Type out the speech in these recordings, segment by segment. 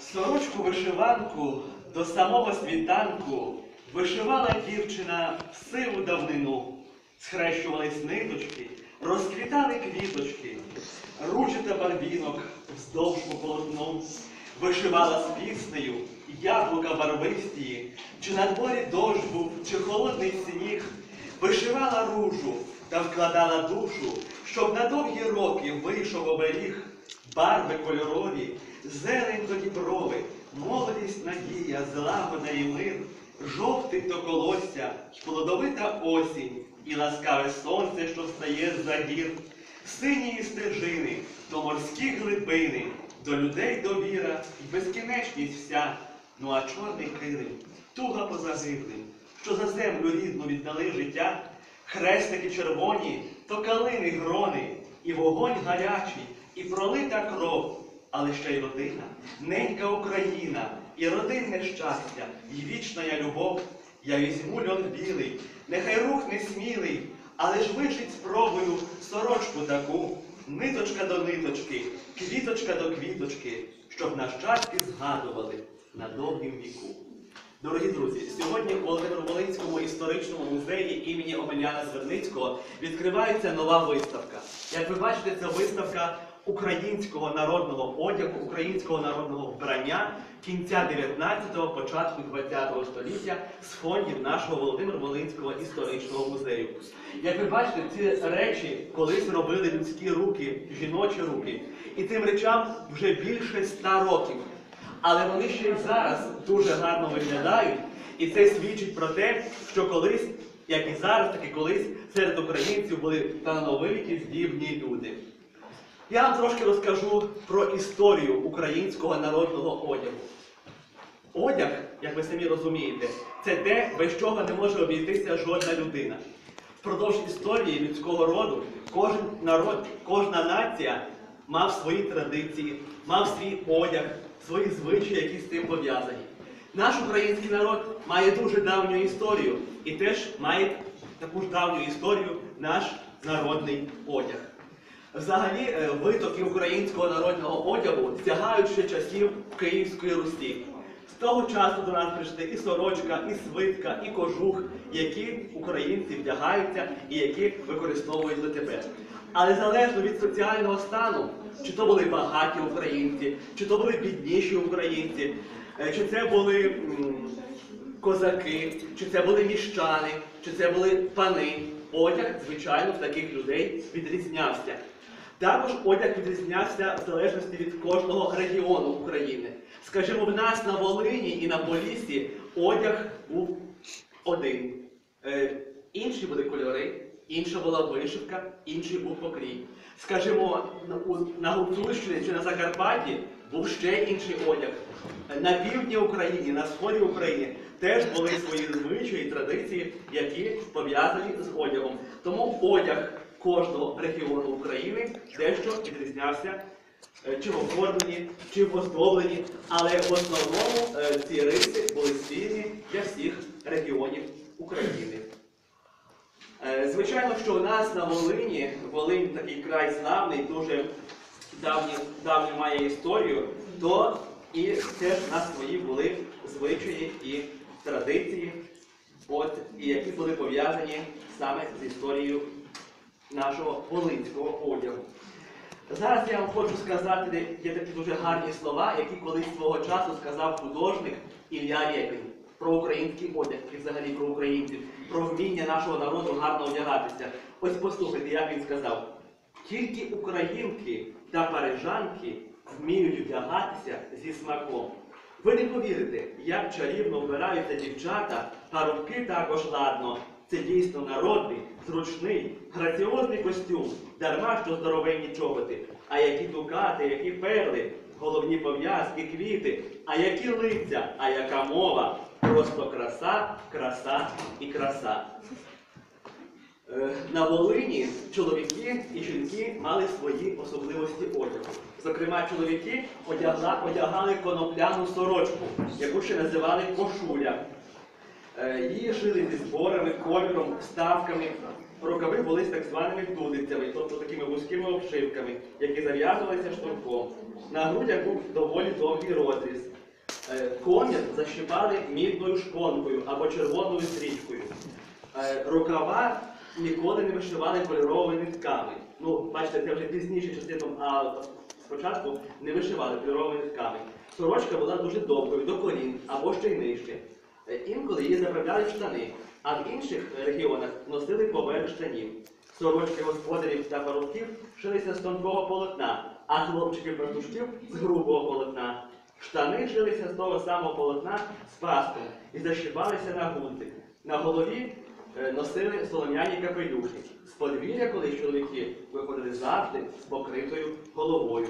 Сорочку вишиванку до самого світанку вишивала дівчина в сиву давнину. Схрещувались ниточки, розквітали квіточки, ручі та барвінок вздовж по полотну. Вишивала з піснею яблука барвисті, чи на дворі дощ був, чи холодний сніг. Вишивала ружу та вкладала душу, щоб на довгі роки вийшов оберіг. Барви кольорові, зелень до діброви, молодість надія, злагода і мир, жовтий то колосся, плодовита осінь, і ласкаве сонце, що встає з-за гір, сині стежини, то морські глибини, до людей довіра і безкінечність вся, ну а чорний килим, туга по загиблим, що за землю рідну віддали життя, хрестики червоні, то калини грони, і вогонь гарячий, і пролита кров, але ще й родина, ненька Україна, і родинне щастя, і вічна я любов. Я візьму льон білий, нехай рух не смілий, але ж вишить спробую сорочку таку, ниточка до ниточки, квіточка до квіточки, щоб нащадки згадували на довгім віку. Дорогі друзі, сьогодні у Володимир-Волинському історичному музеї імені Омеляна Зверницького відкривається нова виставка. Як ви бачите, це виставка українського народного одягу, українського народного вбрання кінця 19-го, початку 20-го століття з фондів нашого Володимир-Волинського історичного музею. Як ви бачите, ці речі колись робили людські руки, жіночі руки, і тим речам вже більше ста років. Але вони ще й зараз дуже гарно виглядають, і це свідчить про те, що колись, як і зараз, так і колись серед українців були талановиті, здібні люди. Я вам трошки розкажу про історію українського народного одягу. Одяг, як ви самі розумієте, це те, без чого не може обійтися жодна людина. Впродовж історії людського роду кожен народ, кожна нація мав свої традиції, мав свій одяг, свої звичаї, які з цим пов'язані. Наш український народ має дуже давню історію і теж має таку ж давню історію наш народний одяг. Взагалі, е, витоки українського народного одягу сягають ще часів Київської Русі. З того часу до нас прийшли і сорочка, і свитка, і кожух, які українці вдягаються і які використовують дотепер. Але залежно від соціального стану, чи то були багаті українці, чи то були бідніші українці, е, чи це були козаки, чи це були міщани, чи це були пани. Одяг, звичайно, в таких людей відрізнявся. Також одяг відрізнявся в залежності від кожного регіону України. Скажімо, в нас на Волині і на Поліссі одяг був один. Е, інші були кольори, інша була вишивка, інший був покрій. Скажімо, на Гуцульщині чи на Закарпатті був ще інший одяг. На півдні України, на сході України теж були свої звичаї і традиції, які пов'язані з одягом. Тому одяг кожного регіону України дещо відрізнявся е, чи в оформленні, чи в оздобленні, але в основному е, ці риси були спільні для всіх регіонів України. Е, Звичайно, що у нас на Волині, Волинь такий край славний, дуже давній, має історію, то і теж в нас свої були звичаї і традиції, от, і які були пов'язані саме з історією нашого волинського одягу. Зараз я вам хочу сказати, є такі дуже гарні слова, які колись свого часу сказав художник Ілля Рєпін про український одяг і взагалі про українців, про вміння нашого народу гарно одягатися. Ось послухайте, як він сказав. Тільки українки та парижанки вміють вдягатися зі смаком. Ви не повірите, як чарівно вбираються дівчата, парубки також ладно. Це дійсно народний, зручний, граціозний костюм, дарма що здоровенні чоботи. А які дукати, які перли, головні пов'язки, квіти, а які лиця, а яка мова. Просто краса, краса і краса. Е, На Волині чоловіки і жінки мали свої особливості одягу. Зокрема, чоловіки одягали конопляну сорочку, яку ще називали кошуля. Е, Її шили зі зборами, кольором, вставками. Рукави були з так званими дудицями, тобто такими вузькими обшивками, які зав'язувалися шнурком. На грудях був доволі довгий розріз. Е, Комір защипали мідною шпонкою або червоною стрічкою. Е, Рукава ніколи не вишивали кольоровими нитками. Ну, бачите, це вже пізніше частином, а спочатку не вишивали кольоровими нитками. Сорочка була дуже довгою, до колін або ще й нижче. Інколи її заправляли в штани, а в інших регіонах носили поверх штанів. Сорочки господарів та парубків шилися з тонкого полотна, а хлопчиків пастушків з грубого полотна. Штани шилися з того самого полотна з пастом і защипалися на гунтик. На голові е, носили солом'яні капелюхи. З подвір'я колись чоловіки виходили завжди з покритою головою.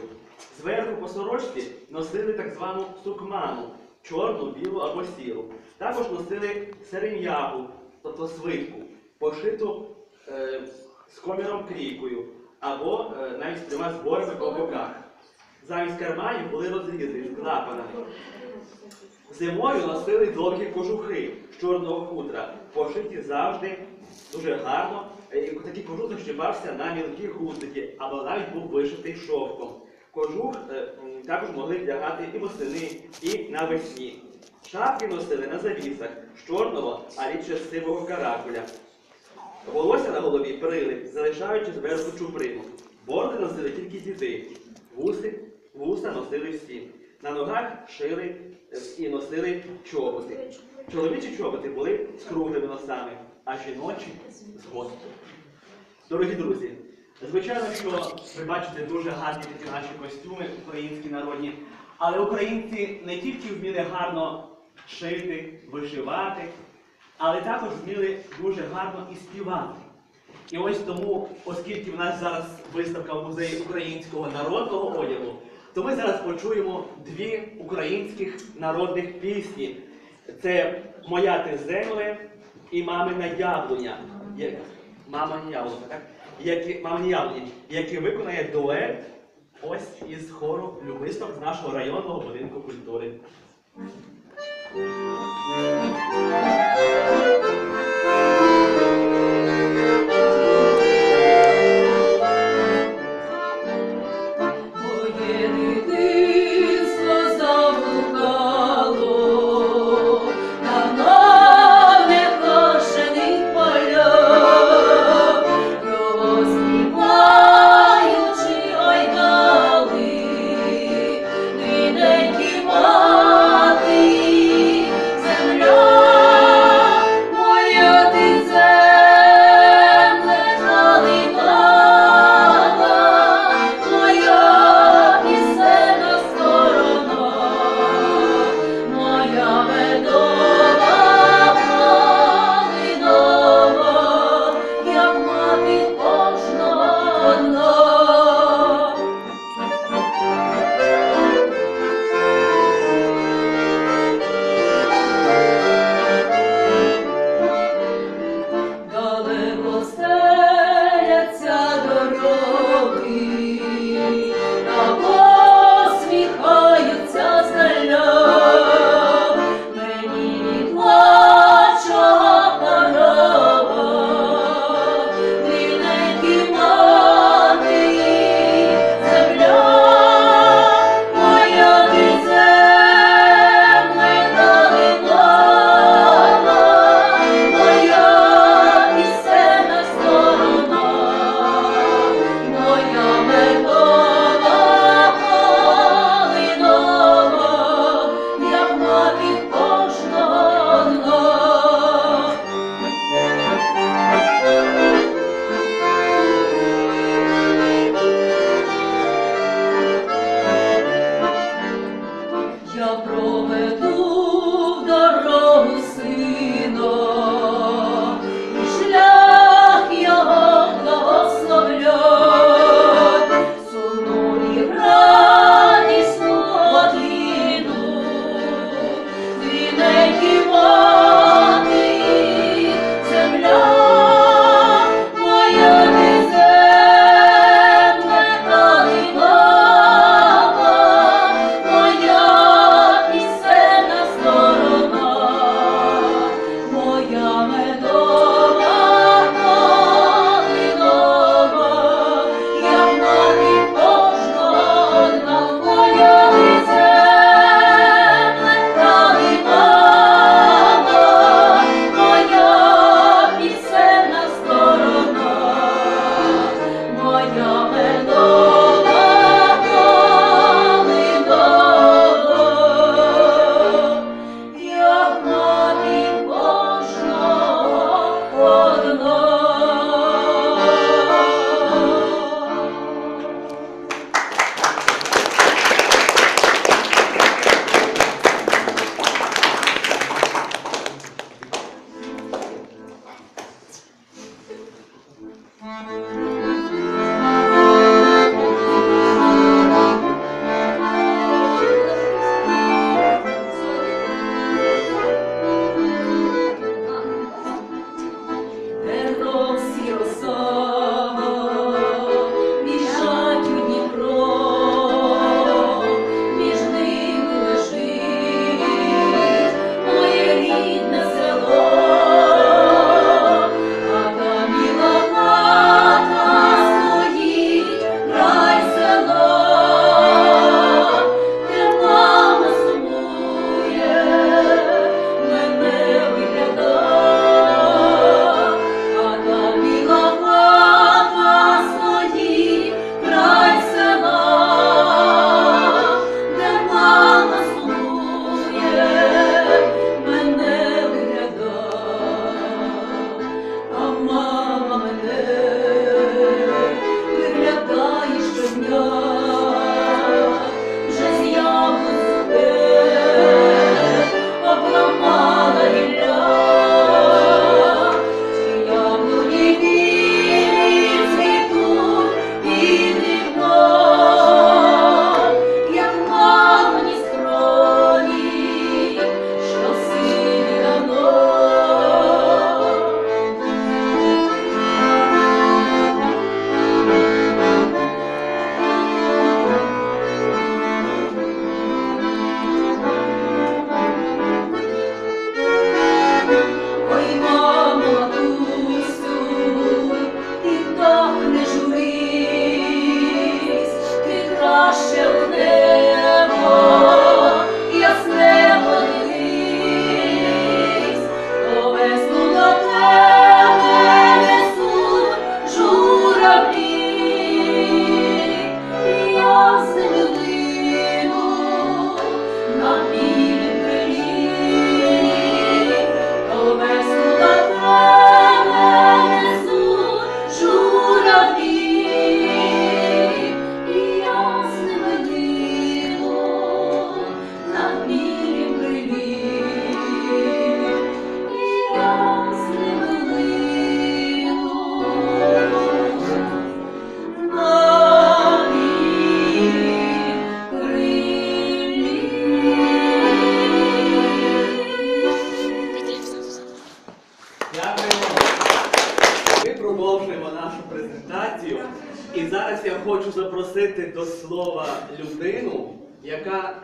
Зверху по сорочці носили так звану сукману, чорну, білу або сіру. Також носили серем'ягу, тобто свитку, пошиту е, з коміром крійкою, або е, навіть з трьома зборами по боках. Замість карманів були розрізи з клапанами. Зимою носили довгі кожухи з чорного хутра, пошиті завжди дуже гарно. Е, Такий кожух защипався на мілкі гудзики, або навіть був вишитий шовком. Кожух е, також могли вдягати і восени, і навесні. Шапки носили на завісах з чорного, а рідше сивого каракуля. Волосся на голові прилип, залишаючи зверху чуприну. Борди носили тільки діди, вуси, вуса носили всі. На ногах шили е, і носили чоботи. Чоловічі чоботи були з круглими носами, а жіночі з гострими. Дорогі друзі, звичайно, що ви бачите дуже гарні такі наші костюми українські народні, але українці не тільки вміли гарно шити, вишивати, але також вміли дуже гарно і співати. І ось тому, оскільки в нас зараз виставка в музеї українського народного одягу, то ми зараз почуємо дві українських народних пісні. Це Моя ти земле і Мамина яблуня. Мама яблуня, так? Які, мамині які виконає дует ось із хору любисток з нашого районного будинку культури.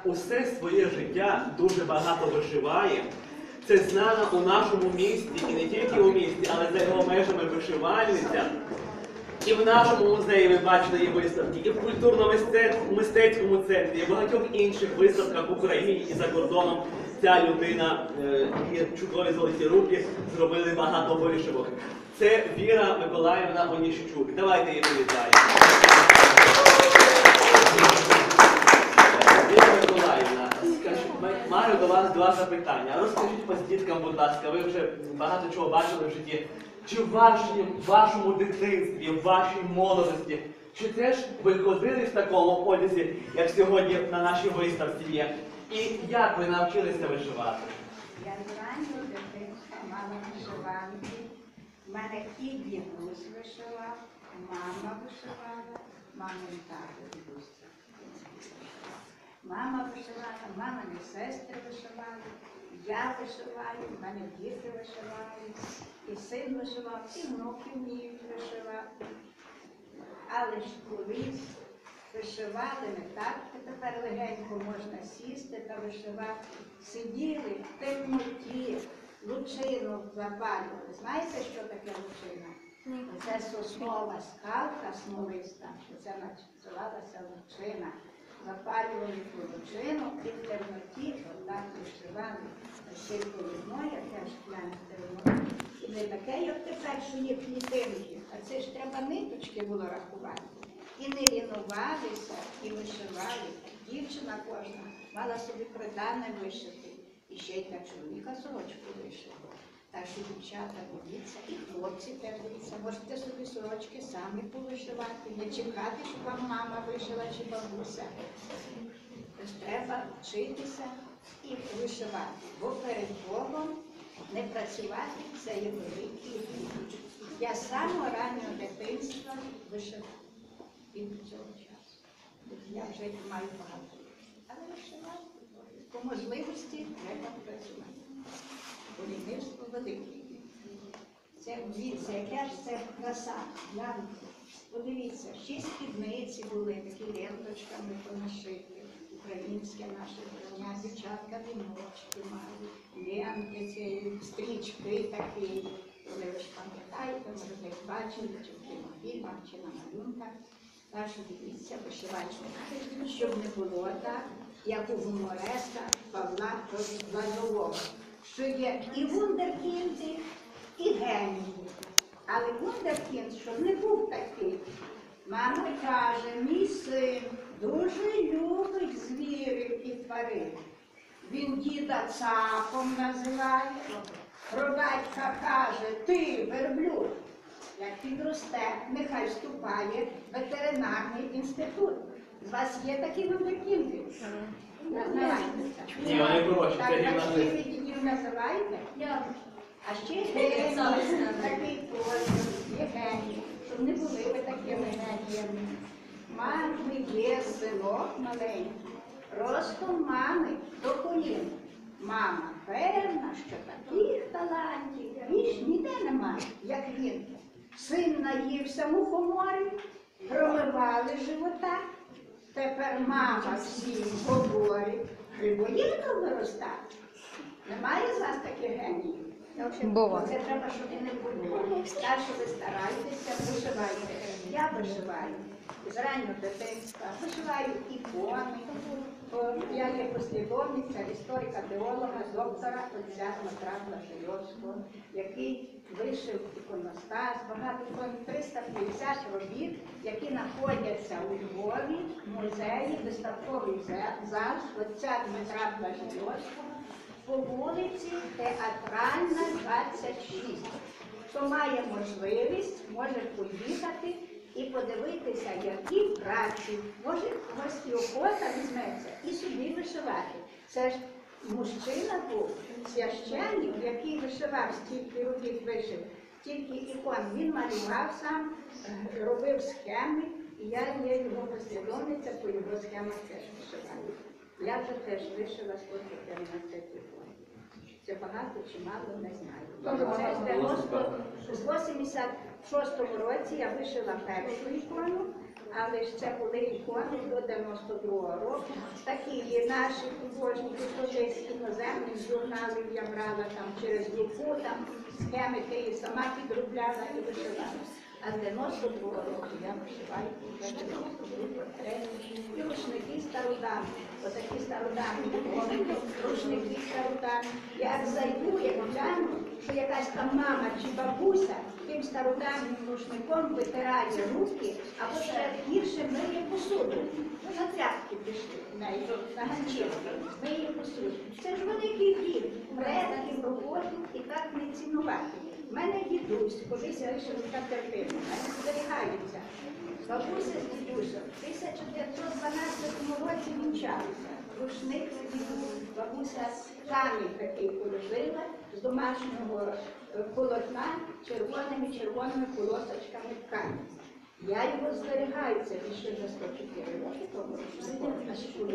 Усе своє життя дуже багато вишиває. Це знана у нашому місті, і не тільки у місті, але за його межами вишивальниця. І в нашому музеї ви бачили її виставки, і в культурно-мистецькому центрі, і в багатьох інших виставках в Україні і за кордоном. Ця людина, е, чудові золоті руки зробили багато вишивок. Це Віра Миколаївна Оніщук. Давайте її привітаємо. Два запитання. Розкажіть ось діткам, будь ласка, ви вже багато чого бачили в житті. Чи в вашій- в вашому дитинстві, в вашій молодості, чи теж ви ходили в такому одязі, як сьогодні на нашій виставці є? І як ви навчилися вишивати? Я з раннього дитинства мала вишиванки. У мене і дідусь вишивав, мама вишивала, мамин тато дідусь. Мама вишивала, мамині сестри вишивали, я вишиваю, в мене діти вишивали, і син вишивав, і внуки вміють вишивати. Але ж колись вишивали не так, що тепер легенько можна сісти та вишивати. Сиділи в темноті, лучину запалювали. Знаєте, що таке лучина? Це соснова скалка смолиста, що це називалася лучина. Запалювали ту і в темноті отак вишивали. Й полотно, яке шкляне терно. І не таке, як тепер, що є клітинки, а це ж треба ниточки було рахувати. І не лінувалися, і вишивали. Дівчина кожна мала собі придане вишити. І ще й для чоловіка сорочку вишила. Так що дівчата дивіться, і хлопці теж дивіться. Можете собі сорочки самі повишивати, не чекати, щоб вам мама вишила чи бабуся. Тож треба вчитися і вишивати. Бо перед Богом не працювати це є великий гріх. Я з самого раннього дитинства вишивала. До цього часу. Я вже маю багато. Але вишивати по можливості треба працювати. Бо лінивство велике. Це дивіться, яка ж це краса. Гляньте. Подивіться, шість спідниці були, такі ленточками понашиті. Українське наше брання, дівчатка віночки мали, ленти, ці стрічки такі. Коли ви ж пам'ятаєте, може десь бачили, чи в кінофільмах, чи на малюнках. Так що дивіться, вишивачники, щоб не було так, як у гумореста Павла Лазового, що є і вундеркінди, і генії. Але вундеркінд, щоб не був такий. Мама каже, мій син дуже любить звірів і тварин. Він діда цапом називає, про батька каже, ти верблюд. Як підросте, нехай вступає в ветеринарний інститут. З вас є такі вундеркінди? Називайтеся. Ні, вони коротші, Так, це так ще ви називаєте? А ще геній, такий теж, є геній, щоб не були ви такими геніями. Мами є село маленьке, ростом мами до колін. Мама певна, що таких талантів більш ніде нема, як він. Син наївся мухоморів, проливали живота. Тепер мама всім говорить, грибоїдом виростати. Немає з вас таких геніїв? Буває. Це треба, щоб і не було. Що ви старайтеся, вишивайте. Я вишиваю з раннього дитинства, вишиваю ікони. Я є послідовниця історика, теолога, доктора отця Дмитра Блажайовського, який вишив іконостас, багато ікон, 350 робіт, які знаходяться у Львові, в музеї, виставковий зал отця Дмитра Блажайовського по вулиці Театральна, 26. Хто має можливість, може поїхати і подивитися, які праці. Може, когось і охота візьметься і собі вишивати. Це ж мужчина був священник, який вишивав стільки робіт вишив, стільки ікон. Він малював сам, е, робив схеми, і я є його послідовниця, по його схемах теж вишиваю. Я вже теж вишила 114 ікон. Це багато чи мало, не знаю. З 90 з 86 році я вишила першу ікону, але це були ікони до 92-го року. Такі є наші художники, то десь іноземних журналів я брала там через Луку, там схеми ти і сама підробляла і вишивала. А з 92-го року я вишиваю вже і рушники стародавні. Отакі стародавні ікони, рушники стародавні. Як зайду, як гляну, що якась там мама чи бабуся тим стародавнім рушником витирає руки, або ще гірше миє посуду. Ну, на тряпки пішли, на ганчірки, миє посуду. Це ж великий гріх, предків роботу і так не цінувати. У мене дідусь, колись я ще така терпила, в мене зберігається. Бабуся з дідусем в 1912 році вінчалися. Рушник з дідусем. Бабуся камінь такий положила з домашнього е, полотна червоними червоними полосочками ткані. Я його зберігаю, це більше вже 104 роки тому. А ще коли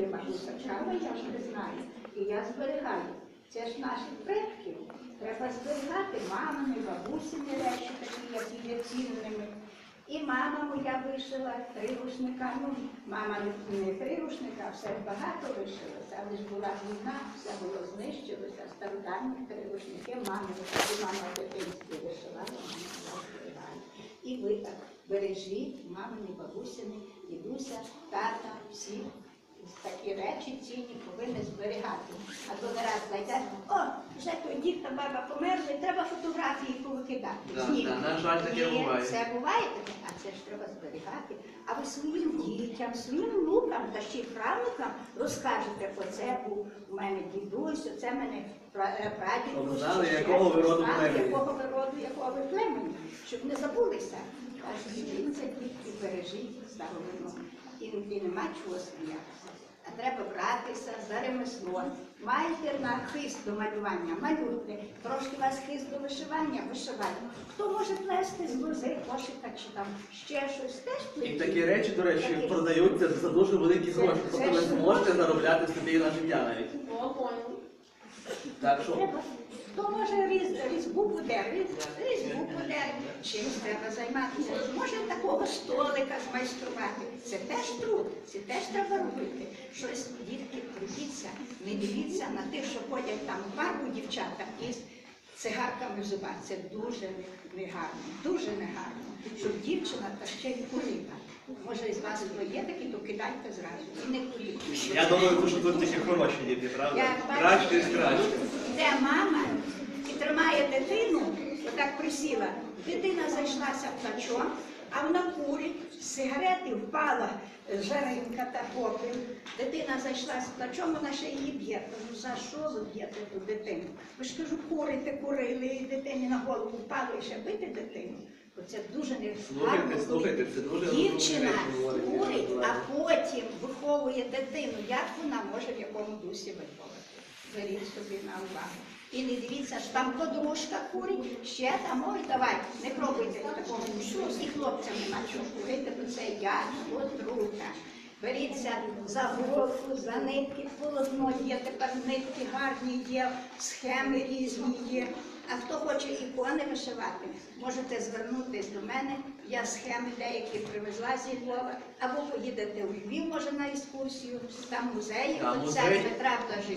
чала, я ж не знаю. І я зберігаю. Це ж наших предків. Треба зберігати мамини, бабусини речі, такі, які є цінними. І мама моя вишила три. Ну, мама не, три рушника, все багато вишилося, але ж була війна, все було знищилося, стародавні три рушники мами, і мама в дитинстві вишивала, мама зберігає. І ви так бережіть мамині, бабусини, дідуся, тата, всі. Такі речі цінні повинні зберігати. А то не раз зайде, о, вже той дід та баба померли, треба фотографії повикидати. Да, да, на жаль, таке Ні, буває. Це буває таке, а це ж треба зберігати. А ви своїм дітям, своїм внукам та ще й правнукам розкажете, оце був у мене дідусь, оце мене пра- е. Щоб був, знали, ще якого щось, ви роду знали, племені. Якого ви роду, якого ви племені, щоб не забулися. Аж дивіться, дітки, бережіть старовину. І, і нема чого сміятися. А треба братися за ремесло. Маєте на хист до малювання, малюйте. Трошки у вас хист до вишивання, вишивайте. Хто може плести з лози, кошика чи там ще щось, теж І такі речі, до речі, Такі. продаються за дуже великі гроші. це Тобто ви ж зможете заробляти собі на життя навіть. О, понял. Так що Треба. Хто може різ, різьбу буде, різ, різьбу буде, чим треба займатися. Може такого столика змайструвати. Це теж труд, це теж треба робити. Щось, дітки, трудіться, не дивіться на тих, що ходять там у парку дівчата із цигарками в зубах. Це дуже негарно, дуже негарно. Щоб дівчина та ще й курила. Може, із вас хто є такі, то кидайте зразу. І не куріть. я думаю, що тут тільки хороші діти, правда? Краще з краще. Де мама тримає дитину, отак присіла. Дитина зайшлася плачом, а вона курить, з сигарети впала жаринка та попіл. Дитина зайшла з плачом, вона ще її б'є. Кажу, за що ви б'єте ту дитину? Ви ж кажу, курите, курили, і дитині на голову впало і ще бити дитину. Оце дуже не Слухайте, це дуже Дівчина курить, а потім виховує дитину. Як вона може в якому дусі виховати? Беріть собі на увагу. І не дивіться, що там подружка курить, ще там, ой, давай, не пробуйте такого нічого, і хлопцям нема чого курити, бо це я, отрута. Беріться за голку, за нитки, полотно є, тепер нитки гарні є, схеми різні є. А хто хоче ікони вишивати, можете звернутися до мене. Я схеми деякі привезла зі Львова, або поїдете у Львів, може, на екскурсію, там музеї Там отця музей.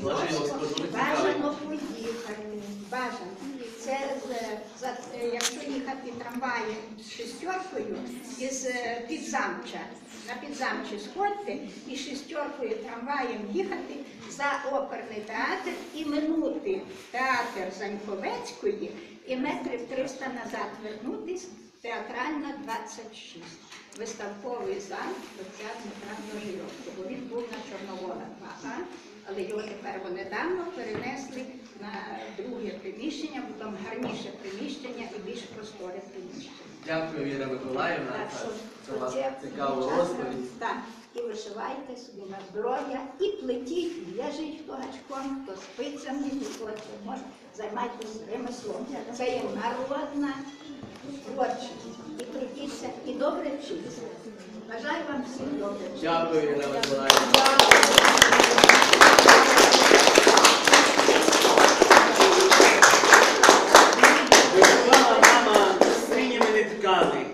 Блаженського. дуже Бажано поїхати, бажано. Це за, е, якщо їхати трамваєм з шестеркою із е, підзамча, на підзамчі сходьте і шестеркою трамваєм їхати за оперний театр і минути театр Заньковецької і метрів 300 назад вернутись театральна 26. Виставковий зал отця Дмитра Дожирьовського, бо він був на Чорновола 2А, але його тепер вони давно перенесли на друге приміщення, бо там гарніше приміщення і більш просторе приміщення. Дякую, Віра Миколаївна, цікаву час, розповідь. Так, і вишивайте собі на здоров'я, і плетіть, в'яжіть хто гачком, хто спицями, хто може займайтеся ремеслом. Це є народна творчість. І плетіться, і добре вчитися. Бажаю вам всім добре Дякую, Дякую, Ірина Миколаївна. Вишивала мама синіми нитками,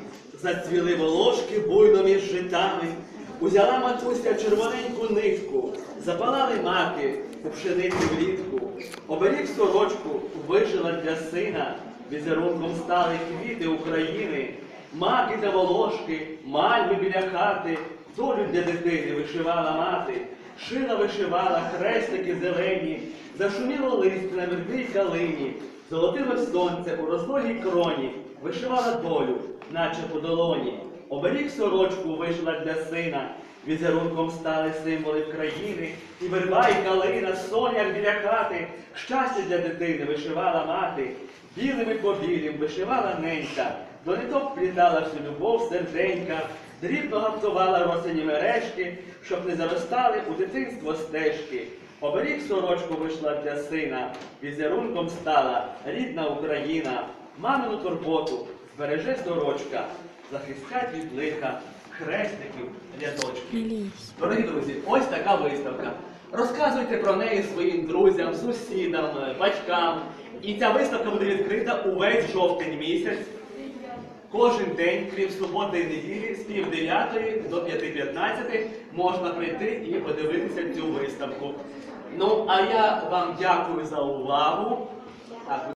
зацвіли волошки буйно між житами, Узяла матуся червоненьку нитку, запалали маки у пшениці влітку, оберіг сорочку, вишила для сина, візерунком стали квіти України, маки та волошки, мальви біля хати, долю для дитини вишивала мати, шила вишивала хрестики зелені, зашуміло лист на вербій калині, золотило сонце у розлогій кроні, вишивала долю, наче по долоні. Оберіг сорочку вишила для сина, візерунком стали символи країни, і верба, і калина, соняк біля хати, щастя для дитини вишивала мати, білими по білим вишивала ненька, до ниток плітала всю любов серденька, дрібно гаптувала росені мережки, щоб не заростали у дитинство стежки. Оберіг сорочку вийшла для сина, візерунком стала рідна Україна, мамину турботу збереже сорочка, захистять від лиха хрестиків рядочки. Дорогі друзі, ось така виставка. Розказуйте про неї своїм друзям, сусідам, батькам. І ця виставка буде відкрита увесь жовтень місяць. Кожен день, крім суботи і неділі, з пів дев'ятої до 5.15 можна прийти і подивитися цю виставку. Ну, а я вам дякую за увагу.